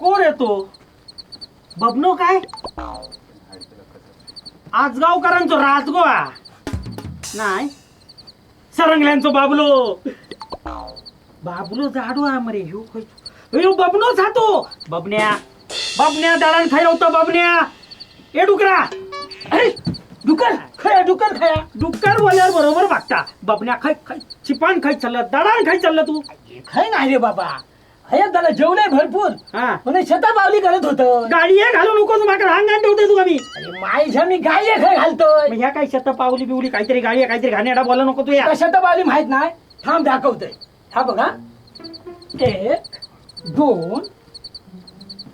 तो? बबनो काय? आजगावकरांचो राजगोवा. नाही. सरंगल्यांचो बाबलो. बाबलो जाडू आहे मरे ह्यो खंय ह्यो बबनोच हा तो. बबन्या बबन्या दळण खाय होतं बबन्या. ए डुकरा. अरे डुकर खया डुकर खया. डुकर बोल्यावर बरोबर वागता बबन्या खाय खाय चिपान खाय चाललं दळण खाय चाललं तू. काय नाही रे बाबा. हे त्याला जेवलंय भरपूर. हा. म्हणे शतापावली करत होत. गाडी आहे घालू नको तू माकडे अंगान ठेवते तू कमी माझ्या मी गाय खाय घालतोय. मग ह्या काय शत पावली बिवली काहीतरी गाडी आहे काहीतरी घाणेडा बोला नको तू या. शतापावली माहीत नाही? थांब दाखवतोय. हा बघा. एक दोन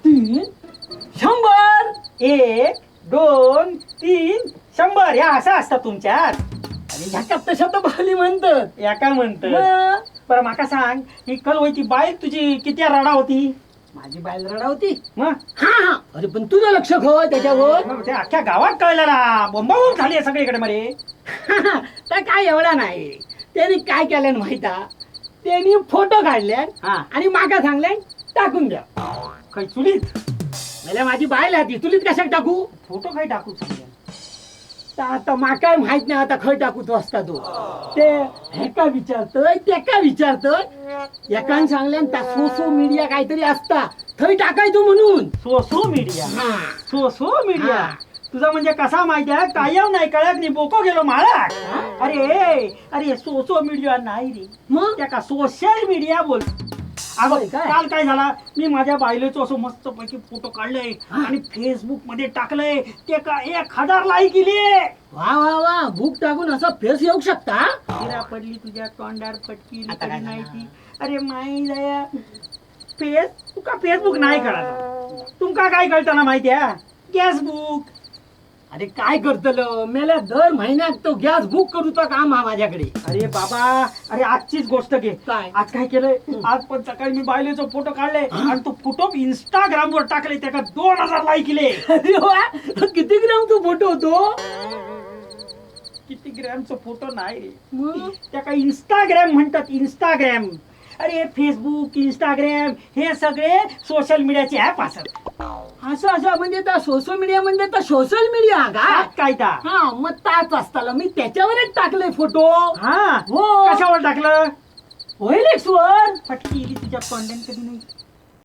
तीन शंभर. एक दोन तीन शंभर. या असं असतात तुमच्यात. आणि ह्याच्यात तर शतपावली म्हणतात. या काय म्हणत मग? बरं माका सांग ही कल होती बाईक तुझी किती राडा होती? माझी बायल रडा होती? मग? हा हा. अरे पण तुझं लक्ष खो त्याच्यावर. मग ते अख्ख्या गावात कळलं ना बोंबाबोंब झाली आहे सगळीकडे मरे तर काय एवढा नाही. त्यांनी काय केलं माहिता? त्यांनी फोटो काढले हा. आणि माका सांगले टाकून द्या. काही चुलीत? मला माझी बायल आहे ती तुलीत कशात टाकू? फोटो काही टाकू तर आता माका माहीत नाही आता खय टाकू तो असता तो. ते हेका विचारतोय तेका विचारतोय. एकान सांगल्यान त्या सोशल मीडिया काहीतरी असता. थंय टाकायचो म्हणून? Social media? हा. Social media? हा. तुझा म्हणजे कसा माहिती आहे? कायम नाही कळत नाही बोको गेलो माळा अरे अरे सोसो मीडिया नाही रे. मग? त्या का सोशल मीडिया बोल. अगं काय? काल काय झाला? मी माझ्या बायलेचो असं मस्त पैकी फोटो काढले हा. आणि फेसबुकमध्ये टाकलंय. ते का एक हजार लाईक केली वा वा वा. बुक टाकून असं फेस येऊ शकता? तिरा पडली तुझ्या तोंडार पटकी आता काय नाही? ती. अरे माई दया. फेस तुका फेसबुक नाही कळत. तुमका काय कळतं ना माहिती आहे गॅसबुक अरे काय करतल? मेल्या दर महिन्यात तो गॅस बुक करूचा काम हा माझ्याकडे. अरे बाबा अरे आजचीच गोष्ट घे. काय? आज काय केलंय? आज पण सकाळी मी बायलेचा फोटो काढले आणि तो फोटो इंस्टाग्राम वर टाकले त्याका दोन हजार लाईक केले अरे वा किती ग्राम तो फोटो होतो? किती ग्रॅमचा फोटो नाही. रे मग? त्याका इंस्टाग्राम म्हणतात इंस्टाग्राम. अरे फेसबुक इंस्टाग्राम हे सगळे सोशल मीडियाचे ऍप असतात. असं असं म्हणजे त्या सोशल मीडिया म्हणजे तर सोशल मीडिया का? काय ता हा मग ताच असताना मी त्याच्यावरच टाकले फोटो हा. हो. कशावर टाकलं? होईल वर. फटकी तुझ्या कॉन्टेंट कधी नाही.